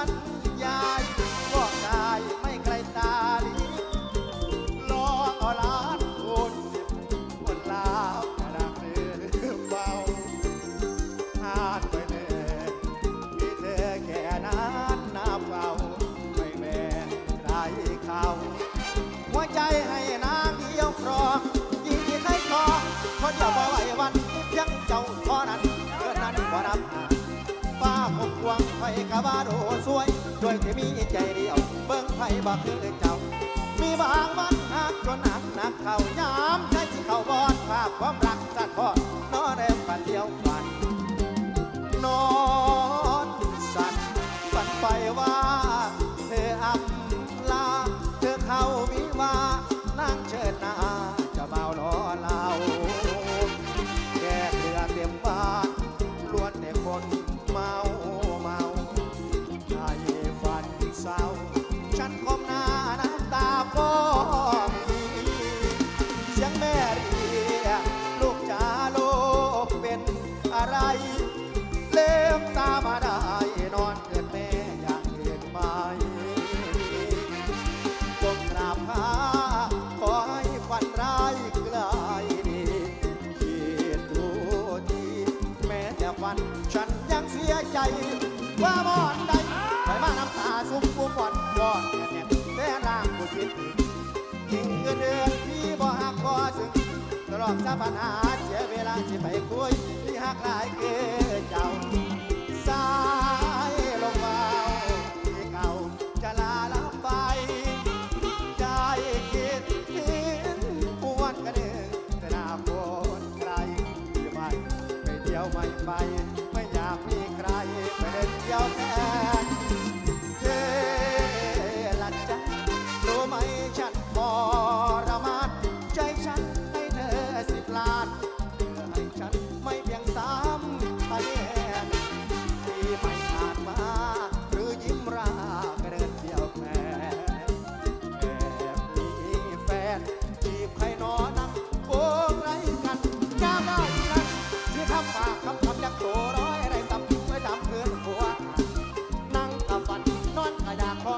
รรยายก็ได้ไม่ไกลตาดีลองเอาล้านคนคนลาวกระดังเรือเบาทานไปแน่มีเธอแค่นั้นนับเอาไม่แม่ใครเขาหัวใจให้นางเดียวครองยิ่งที่ใครครองคนเดียวบ่ไหววันเพียงเจ้า คงไฟกะว่าโดสวย ด้วยที่มีใจเดียว เบิ่งไฟบ่คือเจ้า มีบางวันหักจนหนักหนักเข้ายามใจที่เข้าบอดภาพความรักสัตว์พอดนอนแรมฝันเดียวฝัน นอนสั่นฝันไปว่า เธออำลาเธอเข้า สียงแม่เรียกลูกจ๋าลูกเป็นอะไร เล็มตามาได้นอนเกิดแม่อยากเห็นไหมจงกราบพาขอให้ฝันร้ายกลายดีคิดดูทีแม้แต่ฝันฉันยังเสียใจ อดจะปัญหาเสียเวลาที่ไปคุยที่หักหลายเกินเจ้าสายลงเบาที่เก่าจะลาลับไปใจคิดคิดปวนกระเดึงแต่หน้าฝนใครหรือไม่ไปเที่ยวไม่ไป ไม่อยากมีใครไปเดินเที่ยวแค่าดให้ฉันไม่เพียงสามทะเลที่ไม่ผ่านมา หรือยิ้มรากระเดินเที่ยวแม่แอบมีแฟนจีบใครนอนักโกงไรกันจ้าได้กันที่ทำปากคำคำยักโตร้อยไรตำไม่ดำเพื่อนหัวนั่งกับฝันนอนกระดาคอ